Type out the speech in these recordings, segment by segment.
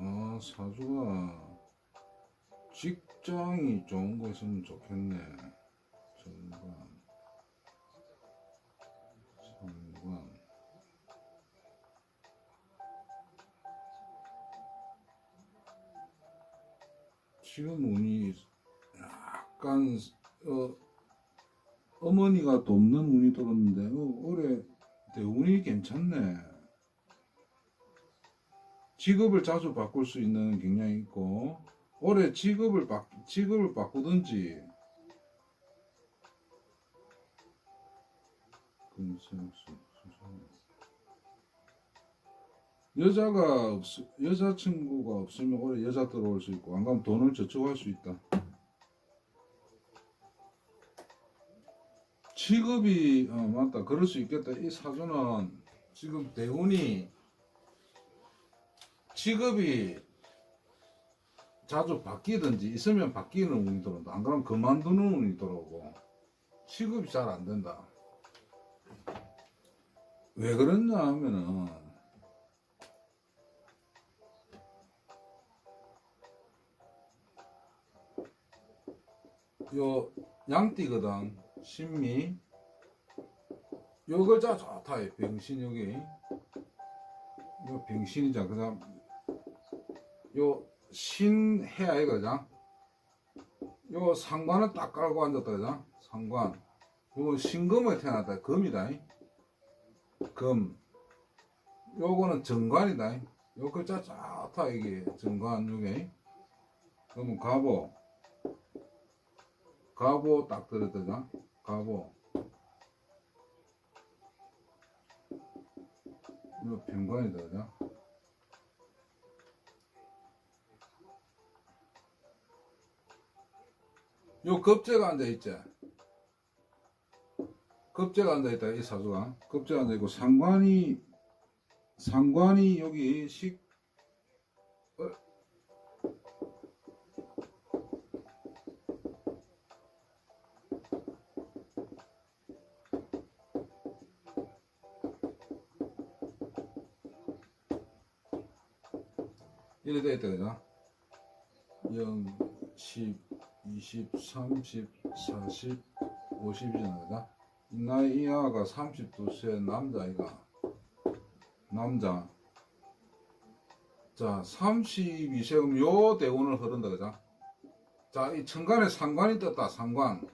아, 사주가 직장이 좋은 거 있으면 좋겠네. 정관, 상관. 지금 운이 약간 어, 어머니가 돕는 운이 들었는데 어, 올해 대운이 괜찮네. 직업을 자주 바꿀 수 있는 경향이 있고 올해 직업을 바 직업을 바꾸든지. 여자가 없 여자친구가 없으면 올해 여자 들어올 수 있고 안 그러면 돈을 저축할 수 있다. 직업이 어 맞다 그럴 수 있겠다. 이 사주는 지금 대운이 직업이 자주 바뀌든지 있으면 바뀌는 운이 들어온다. 안 그러면 그만두는 운이 들어오고 직업이 잘 안 된다. 왜 그러냐 하면은 요 양띠거든 신미 요 글자 좋다 이 병신 여기 요 병신이자 그다음 요 신해 아이거든 요 상관을 딱 깔고 앉았다 그죠? 상관. 요거 신금을 태어났다 금이다. 금. 요거는 정관이다. 요 글자 좋다 이게 정관 요게. 그러면 가보. 가보 딱 들었다가 가보. 이거 병관이다 그죠 요 급제가 앉아있지? 급제가 앉아있다 이 사주가. 급제가 앉아있고 상관이 상관이 여기 식 이래 돼 있다 그죠? 0, 10, 20, 30, 40, 50이잖아 그죠 이 나이 이 아가 32세 남자이가 남자. 자 32세면 요 대운을 흐른다 그죠? 자이 천간에 상관이 떴다 상관.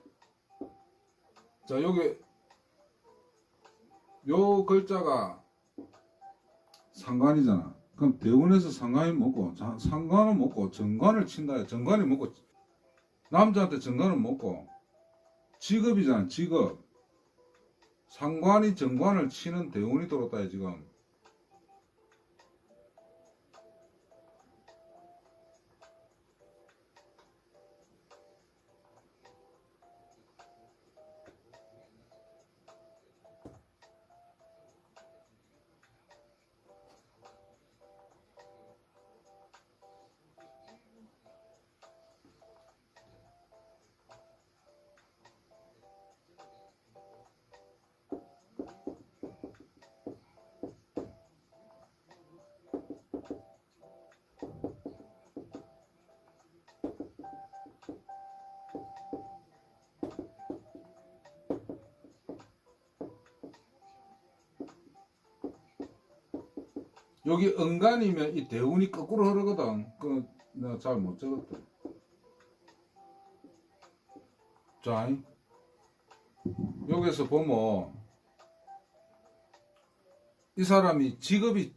자 여기 요 글자가 상관이잖아. 그럼 대운에서 상관이 먹고 자, 상관은 먹고 정관을 친다. 정관이 먹고 남자한테 정관은 먹고? 직업이잖아 직업. 상관이 정관을 치는 대운이 들었다 지금 여기 은간이면 이 대운이 거꾸로 흐르거든. 그 내가 잘 못 적었다. 자, 여기서 보면 이 사람이 직업이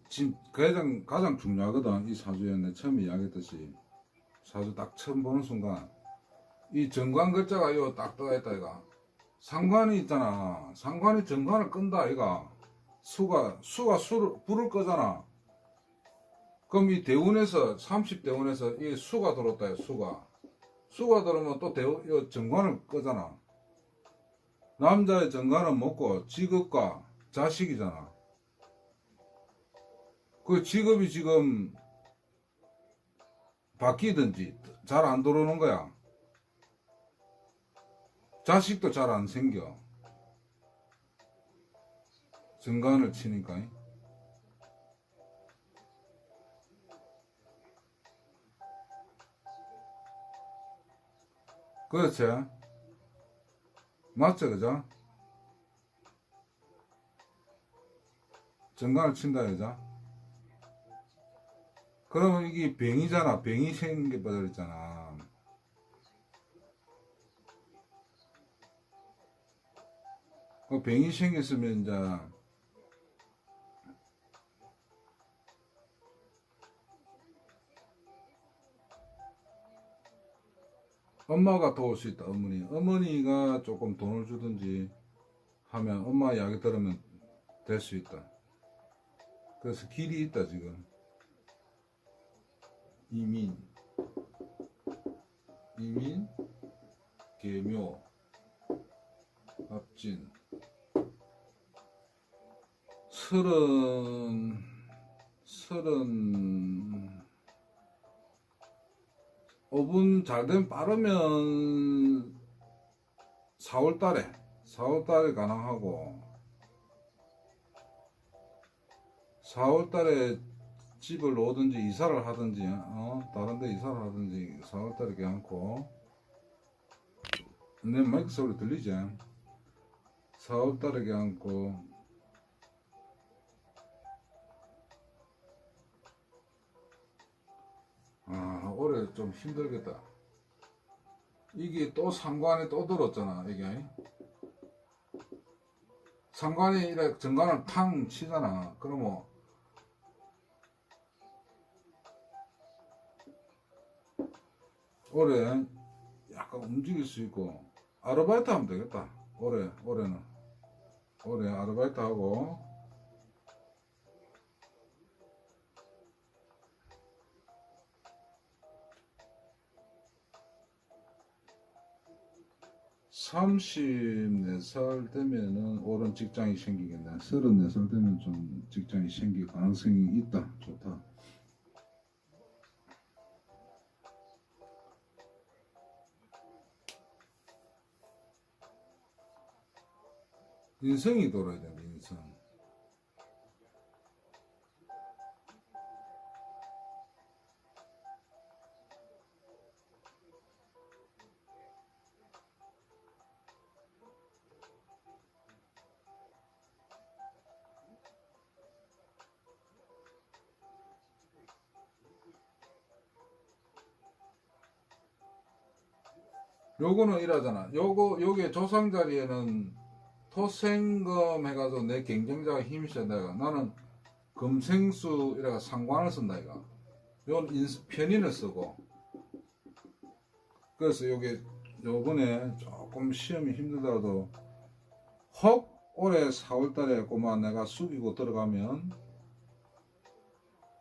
가장 가장 중요하거든. 이 사주에 내 처음에 이야기했듯이 사주 딱 처음 보는 순간 이 정관 글자가 요딱 떠 있다 이가 상관이 있잖아. 상관이 정관을 끈다 이가 수가 수가 수를 불을 거잖아. 그럼 이 대운에서 30대운에서 이 수가 들어왔다 수가. 수가 들어오면 또 대운 이 정관을 끄잖아. 남자의 정관은 먹고 직업과 자식이잖아. 그 직업이 지금 바뀌든지 잘 안 들어오는 거야. 자식도 잘 안 생겨. 정관을 치니까 그렇지. 맞죠, 그죠? 정관을 친다, 그죠? 그러면 이게 병이잖아. 병이 생겨버렸잖아. 그 병이 생겼으면 이제 엄마가 도울 수 있다, 어머니. 어머니가 조금 돈을 주든지 하면 엄마 이야기 들으면 될 수 있다. 그래서 길이 있다, 지금. 이민, 이민, 계묘, 합진, 서른, 서른, 5분 잘 되면 빠르면 4월 달에 4월 달에 가능하고 4월 달에 집을 놓든지 이사를 하든지 어 다른 데 이사를 하든지 4월 달에 괜찮고 내 마이크 소리 들리지? 4월 달에 괜찮고 올해 좀 힘들겠다. 이게 또 상관에 또 들었잖아, 이게. 상관이 이래 정관을 탕 치잖아. 그러면 올해 약간 움직일 수 있고 아르바이트 하면 되겠다. 올해 올해는 올해 아르바이트 하고 삼십네 살 되면은 옳은 직장이 생기겠네. 서른네 살 되면 좀 직장이 생길 가능성이 있다. 좋다. 인생이 돌아야 된다, 요거는 이러잖아. 요거, 요게 조상 자리에는 토생금 해가지고 내 경쟁자가 힘이 세다 이가 나는 금생수 이래가 상관을 쓴다 이가 요건 인- 편인을 쓰고. 그래서 요게 요번에 조금 시험이 힘들더라도 혹 올해 4월달에 꼬마 내가 숙이고 들어가면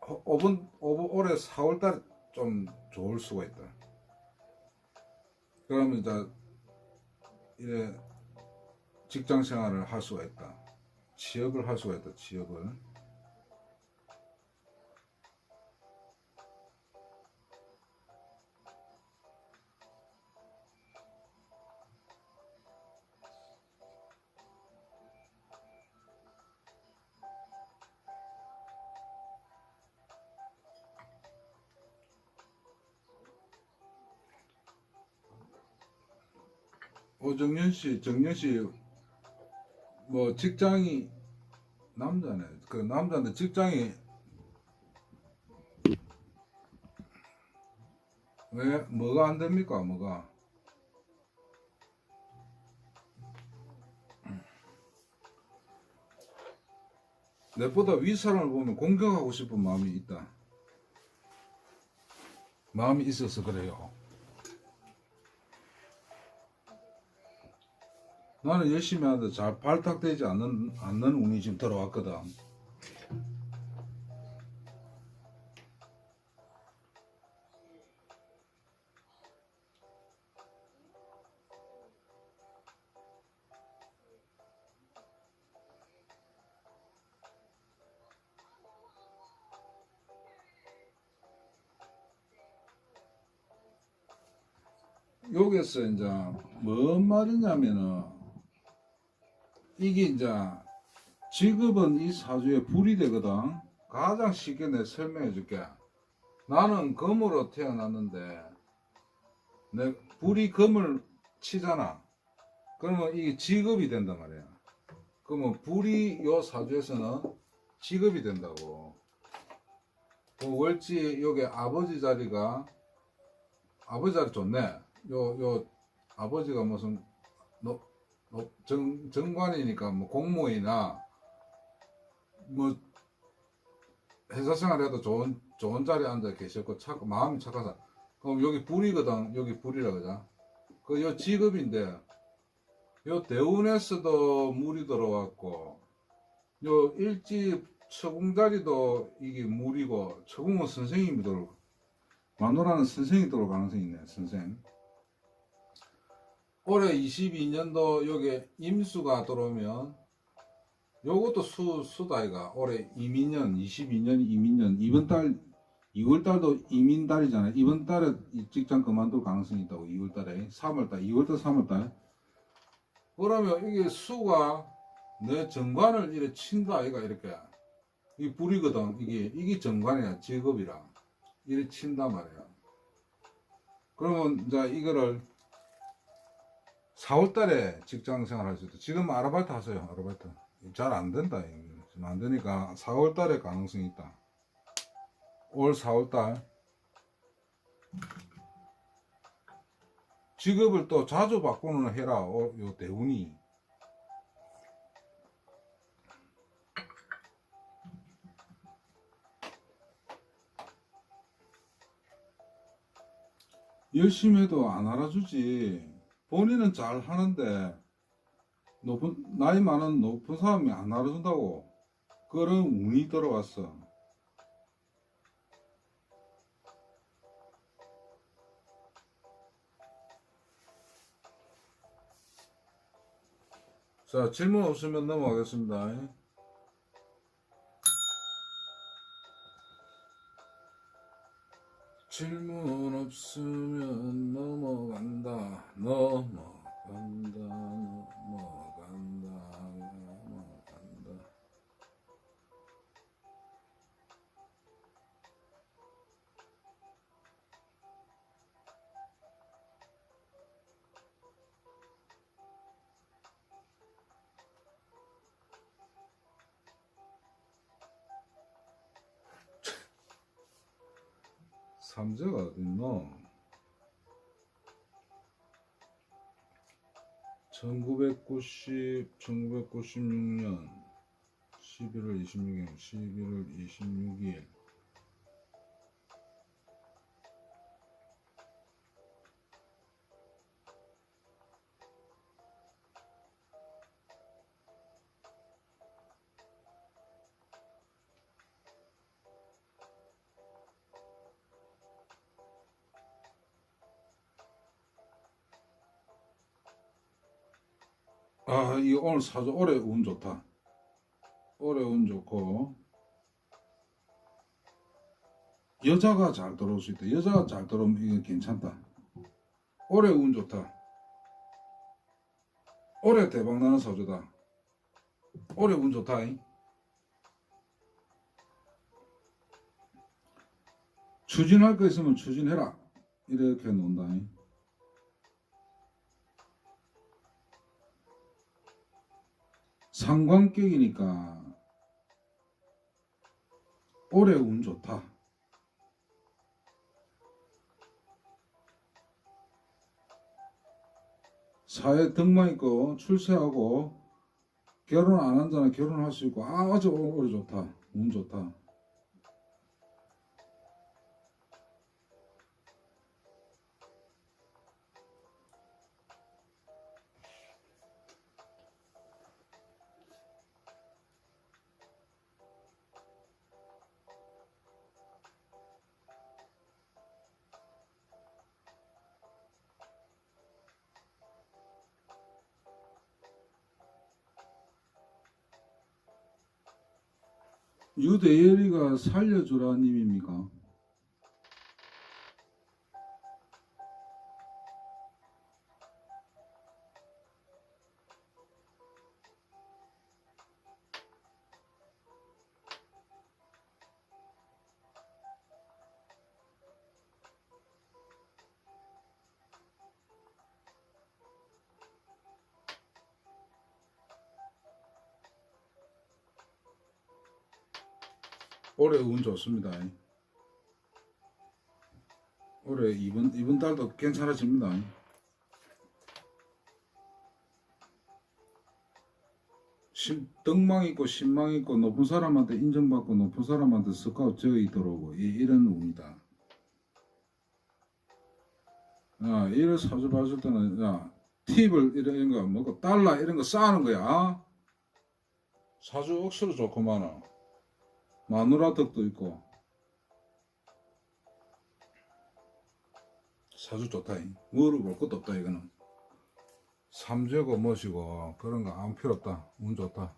혹 5분, 5분 올해 4월달 좀 좋을 수가 있다 그러면 이제 이래 직장 생활을 할 수가 있다. 취업을 할 수가 있다. 취업을. 오정연 씨, 정연 씨, 뭐 직장이 남자네. 그 남자인데 직장이 왜 뭐가 안 됩니까? 뭐가? 내보다 위 사람을 보면 공격하고 싶은 마음이 있다. 마음이 있어서 그래요. 나는 열심히 하는데 잘 발탁되지 않는, 않는 운이 지금 들어왔거든. 여기서 이제 뭔 말이냐면은 이게 이제 직업은 이 사주에 불이 되거든. 가장 쉽게 내 설명해 줄게. 나는 검으로 태어났는데 내 불이 금을 치잖아. 그러면 이게 지급이 된단 말이야. 그러면 불이 요 사주에서는 지급이 된다고. 그 월지 여기 아버지 자리가 아버지 자리 좋네. 요 요 아버지가 무슨 정, 정관이니까 뭐 공무원이나 뭐 회사 생활해도 좋은 좋은 자리에 앉아 계셨고 착 마음이 착하다. 그럼 여기 불이거든. 여기 불이라 그자. 그요 직업인데 요 대운에서도 물이 들어왔고 요 일지 처궁자리도 이게 물이고 처궁은 선생님이 들어 마누라는 선생이 들어올 가능성이 있네 선생 올해 22년도 여기 임수가 들어오면 요것도 수, 수다이가 올해 이민년 22년 이민년 이번 달 2월 달도 이민 달이잖아요. 이번 달에 이 직장 그만둘 가능성이 있다고 2월 달에. 3월 달 2월 달 3월 달. 그러면 이게 수가 내 정관을 이렇게 친다 아이가 이렇게. 이 불이거든 이게. 이게 정관이야 직업이라. 이렇게 친단 말이야. 그러면 이제 이거를 4월 달에 직장 생활 할 수 있다. 지금 아르바이트 하세요 아르바이트. 잘 안 된다. 지금 안 되니까 4월 달에 가능성이 있다. 올 4월 달. 직업을 또 자주 바꾸는 해라 어, 요 대운이. 열심히 해도 안 알아주지 본인은 잘 하는데 높은 나이 많은 높은 사람이 안 알아준다고 그런 운이 들어왔어. 자 질문 없으면 넘어가겠습니다. 질문 없으면 넘어간다 넘어간다 삼재가 어딨노? 1990, 1996년 11월 26일, 11월 26일. 아, 이 오늘 사주 올해 운 좋다. 올해 운 좋고 여자가 잘 들어올 수 있다. 여자가 잘 들어오면 이게 괜찮다. 올해 운 좋다. 올해 대박 나는 사주다. 올해 운 좋다. 잉? 추진할 거 있으면 추진해라. 이렇게 논다. 잉? 상관격이니까 올해 운 좋다. 사회 등만 있고 출세하고 결혼 안 한다면 결혼할 수 있고 아 아주 올해 좋다. 운 좋다. 유대열이가 살려주라 님입니까? 올해 운 좋습니다. 올해 이번 이번 달도 괜찮아집니다. 심, 덕망 있고 신망 있고 높은 사람한테 인정받고 높은 사람한테 스카우트 저이 들어오고 이, 이런 운이다. 야, 이를 사주 봤을 때는 야 팁을 이런 거 뭐고 달러 이런 거 쌓는 거야. 사주 억수로 좋구만은 마누라 덕도 있고 사주 좋다. 물어볼 것도 없다 이거는. 삼재고 뭐시고 그런 거 안 필요 없다. 운 좋다.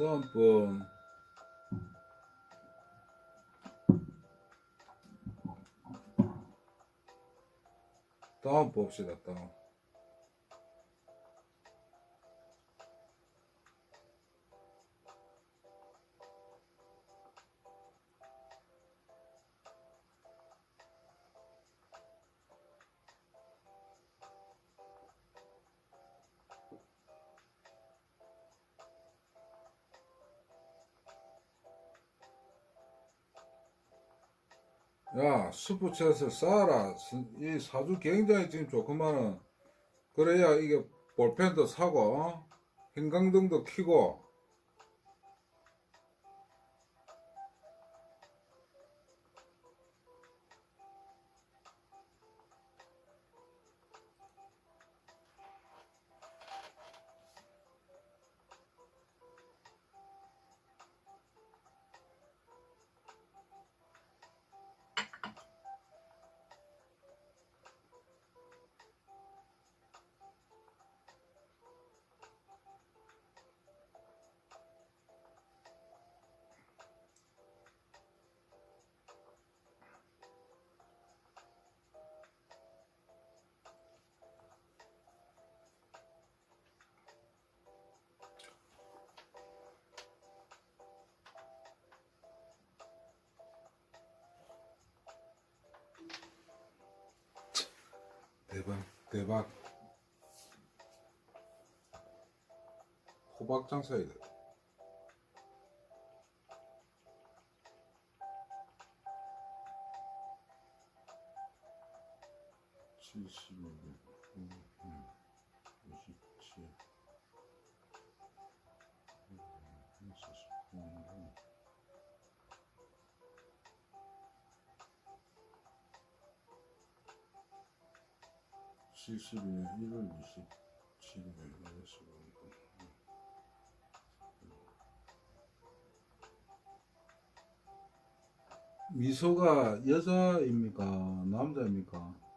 Pom, pom. Tahan popsida tahan. 야, 스포츠에서 싸라. 이 사주 굉장히 지금 좋구만은. 그래야 이게 볼펜도 사고, 어? 형광등도 켜고, 대박, 대박. 호박 장사야 돼. 72에 1월 20 지금에 마이너스 5 미소가 여자입니까? 남자입니까?